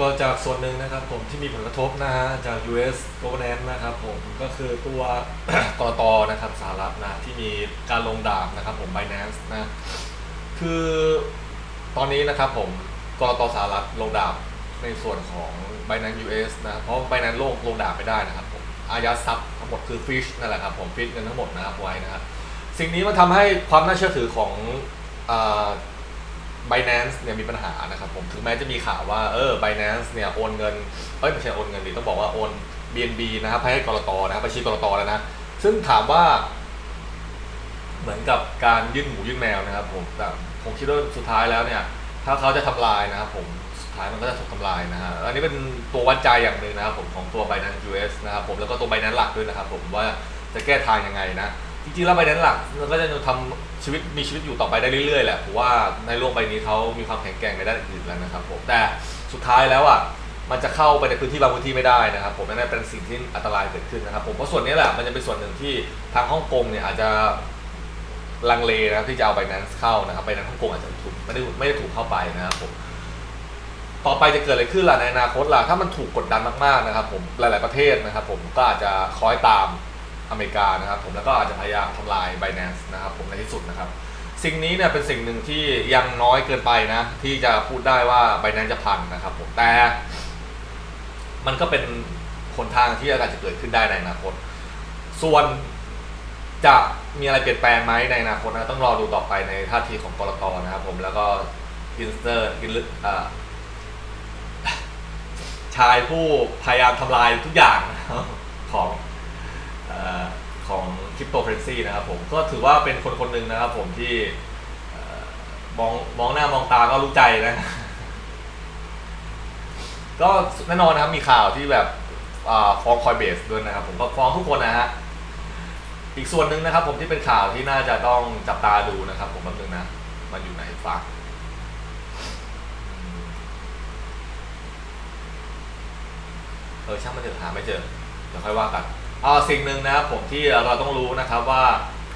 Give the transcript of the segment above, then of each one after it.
ก็จากส่วนหนึ่งนะครับผมที่มีผลกระทบนะฮะจาก US governance นะครับผมก็คือตัวกรตนะครับสหรัฐนะที่มีการลงดาบนะครับผม Binance นะคือตอนนี้นะครับผมกรตสหรัฐลงดาบในส่วนของ Binance US นะเพราะ Binance โลงลงดาบไม่ได้นะครับผมอายัดทรัพย์ทั้งหมดคือฟิชนั่นแหละครับผมฟิชเงินทั้งหมดนะครับไว้นะครับสิ่งนี้มันทำให้ความน่าเชื่อถือของอ่า Binance เนี่ยมีปัญหานะครับผมถึงแม้จะมีข่าวว่าเออ Binance เนี่ยโอนเงินเอ้ยไม่ใช่โอนเงินดิต้องบอกว่าโอน BNB นะครับให้กรตนะครับบัญชีกรตแล้วนะ ซึ่งถามว่า เหมือนกับการยื่นหมูยื่นแมวนะครับผมแต่ผมคิดว่าสุดท้ายแล้วเนี่ย ถ้าเขาจะทำลายนะครับผมสุดท้ายมันก็จะถูกทำลายนะฮะอันนี้เป็นตัววัดใจอย่างหนึ่งนะครับผมของตัว Binance US นะครับผมแล้วก็ตัว Binance หลักด้วยนะครับผมว่าจะแก้ทางยังไงนะ จริงๆแล้ว Binance หลักมันก็จะทำชีวิตมีชีวิตอยู่ต่อไปได้เรื่อยๆแหละผมว่าในโลกใบนี้เขามีความแข็งแกร่งในด้านอื่นแล้วนะครับผมแต่สุดท้ายแล้วอะมันจะเข้าไปในพื้นที่บางพื้นที่ไม่ได้นะครับผมนั่นเป็นสิ่งที่อันตรายเกิดขึ้นนะครับผมเพราะส่วนนี้แหละมันจะเป็นส่วนหนึ่งที่ทางฮ่องกงเนี่ยอาจจะลังเลนะครับที่จะเอา Binance เข้านะครับ Binance ฮ่องกงอาจจะถูกไม่ได้ไม่ได้ถูกเข้าไปนะครับผมต่อไปจะเกิดอะไรขึ้นล่ะในอนาคตล่ะถ้ามันถูกกดดันมากๆนะครับผมหลาย ๆประเทศนะครับผมก็อาจจะคอยตาม อเมริกานะครับผมแล้วก็อาจจะพยายามทำลาย Binance นะครับผมในที่สุดนะครับ สิ่งนี้เนี่ยเป็นสิ่งหนึ่งที่ยังน้อยเกินไปนะ ที่จะพูดได้ว่า Binance จะพังนะครับผมแต่ มันก็เป็นหนทางที่อาจจะเกิดขึ้นได้ในอนาคต ส่วนจะมีอะไรเปลี่ยนแปลงไหมในอนาคตนะต้องรอดูต่อไปในท่าทีของกรตนะครับผมแล้วก็กินสเตอร์กินลึกอ่าชายผู้พยายามทำลายทุกอย่างของ ของคริปโตเคอเรนซีนะครับผมก็ถือว่าเป็นคนคนหนึ่งนะครับผมที่มองมองหน้ามองตาก็รู้ใจนะ ก็แน่นอนนะครับมีข่าวที่แบบฟ้องคอยเบสด้วยนะครับ ผมก็ฟ้องทุกคนนะฮะอีกส่วนหนึ่งนะครับ ผมที่เป็นข่าวที่น่าจะต้องจับตาดูนะครับ ผมแป๊บนึงนะ มันอยู่ไหนฝากเออช่างมันเถอะหาไม่เจอเดี๋ยวค่อยว่ากัน อ่าสิ่งหนึ่งนะครับผมที่เราต้องรู้นะครับว่า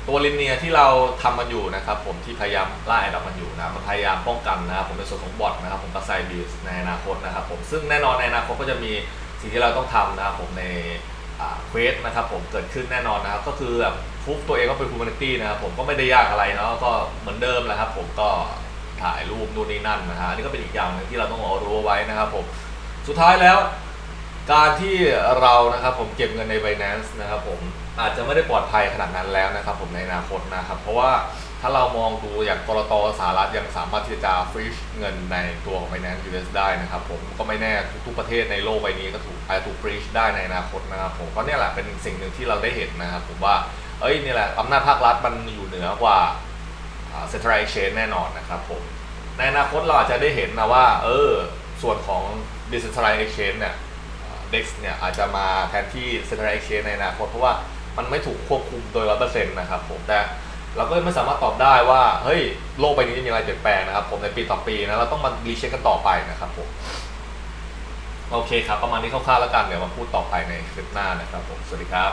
ตัวลินเนียที่เราทำมันอยู่นะครับผมที่พยายามไล่าแอดมันอยู่นะมันพยายามป้องกันนะครับผมในส่วนของบอทนะครับผมกับไซบีสในอนาคตนะครับผมซึ่งแน่นอนในอนาคตก็จะมีสิ่งที่เราต้องทำนะครับผมในเควสนะครับผมเกิดขึ้นแน่นอนนะครับก็คือแบบฟุกตัวเองก็เป็นคูมินิตี้นะครับผมก็ไม่ได้ยากอะไรเนาะก็เหมือนเดิมแหละครับผมก็ถ่ายรูปนู่นนี่นั่นนะฮะนี่ก็เป็นอีกอย่างหนึงที่เราต้องรู้เอาไว้นะครับผมสุดท้ายแล้ว การที่เรานะครับผมเก็บเงินใน Binance นะครับผมอาจจะไม่ได้ปลอดภัยขนาดนั้นแล้วนะครับผมในอนาคตนะครับ เพราะว่าถ้าเรามองดูอย่างกรตสหรัฐยังสามารถที่จะฟรีชเงินในตัวของ Binance US ได้นะครับผมก็ไม่แน่ทุกๆประเทศในโลกใบนี้ก็ถูกอาจจะถูกฟรีชได้ในอนาคตนะครับผมเพราะเนี่ยแหละเป็นสิ่งหนึ่งที่เราได้เห็นนะครับผมว่าเอ้ยนี่แหละอำนาจภาครัฐมันอยู่เหนือกว่าเซ็นทรัลเอ็กชแนนแน่นอนนะครับผมในอนาคตเราอาจจะได้เห็นนะว่าเออส่วนของ Decentralized Exchange เนี่ย DEX เนี่ยอาจจะมาแทนที่ Centralized Exchange ในอนาคตเพราะว่ามันไม่ถูกควบคุมโดยร้อเปอร์เซ็นต์นะครับผมแต่เราก็ไม่สามารถตอบได้ว่า เฮ้ย โลกใบนี้จะมีอะไรเปลี่ยนแปลงนะครับผมในปีต่อปีนะเราต้องมารีเช็คกันต่อไปนะครับผมโอเคครับ ประมาณนี้คร่าวๆแล้วกันเดี๋ยวมาพูดต่อไปในคลิปหน้านะครับผม สวัสดีครับ